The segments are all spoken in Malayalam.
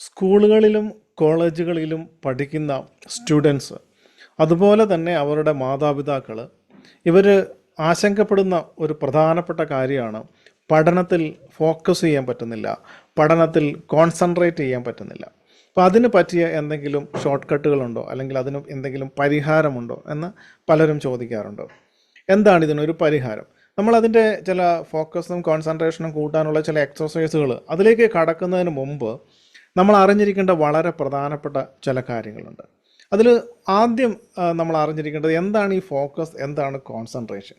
സ്കൂളുകളിലും കോളേജുകളിലും പഠിക്കുന്ന സ്റ്റുഡൻസ് അതുപോലെ തന്നെ അവരുടെ മാതാപിതാക്കൾ ഇവർ ആശങ്കപ്പെടുന്ന ഒരു പ്രധാനപ്പെട്ട കാര്യമാണ് പഠനത്തിൽ ഫോക്കസ് ചെയ്യാൻ പറ്റുന്നില്ല പഠനത്തിൽ കോൺസെൻട്രേറ്റ് ചെയ്യാൻ പറ്റുന്നില്ല. അപ്പോൾ അതിന് പറ്റിയ എന്തെങ്കിലും ഷോർട്ട് കട്ടുകളുണ്ടോ അല്ലെങ്കിൽ അതിന് എന്തെങ്കിലും പരിഹാരമുണ്ടോ? എന്ന് പലരും ചോദിക്കാറുണ്ടോ. എന്താണ് ഇതിനൊരു പരിഹാരം? നമ്മളതിന്റെ ചില ഫോക്കസും കോൺസെൻട്രേഷനും കൂട്ടാനുള്ള ചില എക്സസൈസുകൾ അതിലേക്ക് കടക്കുന്നതിന് മുമ്പ് നമ്മൾ അറിഞ്ഞിരിക്കേണ്ട വളരെ പ്രധാനപ്പെട്ട ചില കാര്യങ്ങളുണ്ട്. അതിൽ ആദ്യം നമ്മൾ അറിഞ്ഞിരിക്കേണ്ടത് എന്താണ് ഈ ഫോക്കസ് എന്താണ് കോൺസെൻട്രേഷൻ.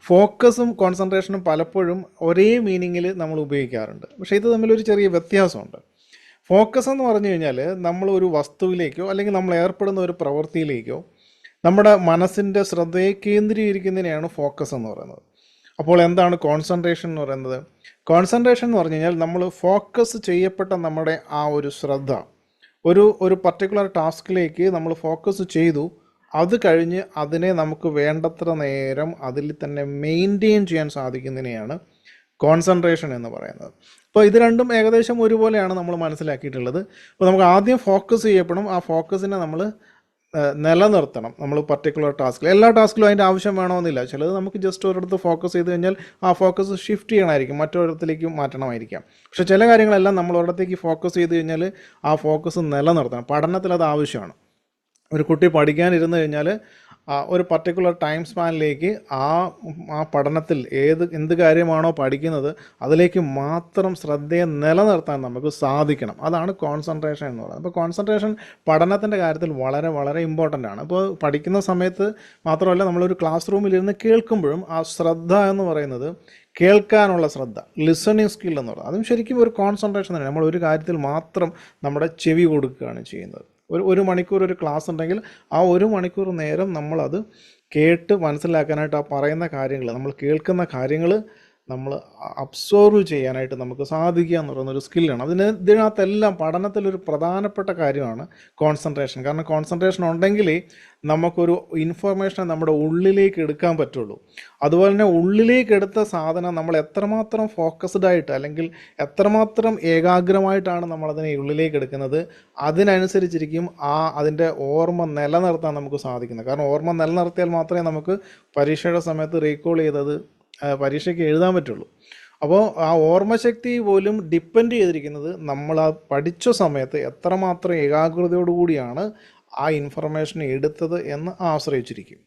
ഫോക്കസും കോൺസെൻട്രേഷനും പലപ്പോഴും ഒരേ മീനിങ്ങിൽ നമ്മൾ ഉപയോഗിക്കാറുണ്ട്. പക്ഷേ ഇത് തമ്മിൽ ഒരു ചെറിയ വ്യത്യാസമുണ്ട്. ഫോക്കസ് എന്ന് പറഞ്ഞു കഴിഞ്ഞാൽ നമ്മൾ ഒരു വസ്തുവിലേക്കോ അല്ലെങ്കിൽ നമ്മൾ ഏർപ്പെടുന്ന ഒരു പ്രവൃത്തിയിലേക്കോ നമ്മുടെ മനസ്സിന്റെ ശ്രദ്ധയെ കേന്ദ്രീകരിക്കുന്നതിനെയാണ് ഫോക്കസ് എന്ന് പറയുന്നത്. അപ്പോൾ എന്താണ് കോൺസെൻട്രേഷൻ എന്ന് പറയുന്നത്? കോൺസെൻട്രേഷൻ എന്ന് പറഞ്ഞു കഴിഞ്ഞാൽ നമ്മൾ ഫോക്കസ് ചെയ്യപ്പെട്ട നമ്മുടെ ആ ഒരു ശ്രദ്ധ. ഒരു ഒരു പർട്ടിക്കുലർ ടാസ്കിലേക്ക് നമ്മൾ ഫോക്കസ് ചെയ്തു. അത് കഴിഞ്ഞ് അതിനെ നമുക്ക് വേണ്ടത്ര നേരം അതിൽ തന്നെ മെയിന്റെയിൻ ചെയ്യാൻ സാധിക്കുന്നതിനെയാണ് കോൺസെൻട്രേഷൻ എന്ന് പറയുന്നത്. അപ്പോൾ ഇത് രണ്ടും ഏകദേശം ഒരുപോലെയാണ് നമ്മൾ മനസ്സിലാക്കിയിട്ടുള്ളത്. അപ്പോൾ നമുക്ക് ആദ്യം ഫോക്കസ് ചെയ്യപ്പെടും ആ ഫോക്കസിനെ നമ്മൾ നിലനിർത്തണം. നമ്മൾ പർട്ടിക്കുലർ ടാസ്കിൽ എല്ലാ ടാസ്കിലും അതിന്റെ ആവശ്യം വേണമെന്നില്ല. ചിലത് നമുക്ക് ജസ്റ്റ് ഒരിടത്ത് ഫോക്കസ് ചെയ്ത് കഴിഞ്ഞാൽ ആ ഫോക്കസ് ഷിഫ്റ്റ് ചെയ്യണമായിരിക്കും. മറ്റൊരിടത്തിലേക്ക് മാറ്റണമായിരിക്കാം. പക്ഷേ ചില കാര്യങ്ങളെല്ലാം നമ്മൾ ഒരിടത്തേക്ക് ഫോക്കസ് ചെയ്ത് കഴിഞ്ഞാൽ ആ ഫോക്കസ് നിലനിർത്തണം. പഠനത്തിൽ അത് ആവശ്യമാണ്. ഒരു കുട്ടി പഠിക്കാനിരുന്ന് കഴിഞ്ഞാൽ ഒരു പർട്ടിക്കുലർ ടൈം സ്പാനിലേക്ക് ആ ആ പഠനത്തിൽ ഏത് എന്ത് കാര്യമാണോ പഠിക്കുന്നത് അതിലേക്ക് മാത്രം ശ്രദ്ധയെ നിലനിർത്താൻ നമുക്ക് സാധിക്കണം. അതാണ് കോൺസെൻട്രേഷൻ എന്ന് പറയുന്നത്. അപ്പോൾ കോൺസെൻട്രേഷൻ പഠനത്തിന്റെ കാര്യത്തിൽ വളരെ വളരെ ഇമ്പോർട്ടന്റ് ആണ്. അപ്പോൾ പഠിക്കുന്ന സമയത്ത് മാത്രമല്ല നമ്മളൊരു ക്ലാസ് റൂമിലിരുന്ന് കേൾക്കുമ്പോഴും ആ ശ്രദ്ധ എന്ന് പറയുന്നത് കേൾക്കാനുള്ള ശ്രദ്ധ ലിസണിങ് സ്കിൽ പറയുന്നത്. അതും ശരിക്കും ഒരു കോൺസെൻട്രേഷൻ തന്നെ നമ്മൾ ഒരു കാര്യത്തിൽ മാത്രം നമ്മുടെ ചെവി കൊടുക്കുകയാണ് ചെയ്യുന്നത്. ഒരു ഒരു മണിക്കൂർ ഒരു ക്ലാസ് ഉണ്ടെങ്കിൽ ആ ഒരു മണിക്കൂർ നേരം നമ്മളത് കേട്ട് മനസ്സിലാക്കാനായിട്ട് ആ പറയുന്ന കാര്യങ്ങൾ നമ്മൾ കേൾക്കുന്ന കാര്യങ്ങൾ നമ്മൾ അബ്സോർവ് ചെയ്യാനായിട്ട് നമുക്ക് സാധിക്കുക എന്ന് പറയുന്ന ഒരു സ്കില്ലാണ് അതിന് ഇതിനകത്തെല്ലാം പഠനത്തിലൊരു പ്രധാനപ്പെട്ട കാര്യമാണ് കോൺസെൻട്രേഷൻ കാരണം കോൺസെൻട്രേഷൻ ഉണ്ടെങ്കിലേ നമുക്കൊരു ഇൻഫർമേഷൻ നമ്മുടെ ഉള്ളിലേക്ക് എടുക്കാൻ പറ്റുള്ളൂ. അതുപോലെ തന്നെ ഉള്ളിലേക്ക് എടുത്ത സാധനം നമ്മൾ എത്രമാത്രം ഫോക്കസ്ഡ് ആയിട്ട് അല്ലെങ്കിൽ എത്രമാത്രം ഏകാഗ്രമായിട്ടാണ് നമ്മളതിനെ ഉള്ളിലേക്ക് എടുക്കുന്നത്? അതിനനുസരിച്ചിരിക്കും ആ അതിന്റെ ഓർമ്മ നിലനിർത്താൻ നമുക്ക് സാധിക്കുന്നത്. കാരണം ഓർമ്മ നിലനിർത്തിയാൽ മാത്രമേ നമുക്ക് പരീക്ഷയുടെ സമയത്ത് റീകോൾ ചെയ്തത് പരീക്ഷയ്ക്ക് എഴുതാൻ പറ്റുള്ളൂ. അപ്പോൾ ആ ഓർമ്മശക്തി പോലും ഡിപ്പെൻഡ് ചെയ്തിരിക്കുന്നത് നമ്മൾ ആ പഠിച്ച സമയത്ത് എത്രമാത്രം ഏകാഗ്രതയോടുകൂടിയാണ് ആ ഇൻഫർമേഷൻ എടുത്തത് എന്ന് ആശ്രയിച്ചിരിക്കും.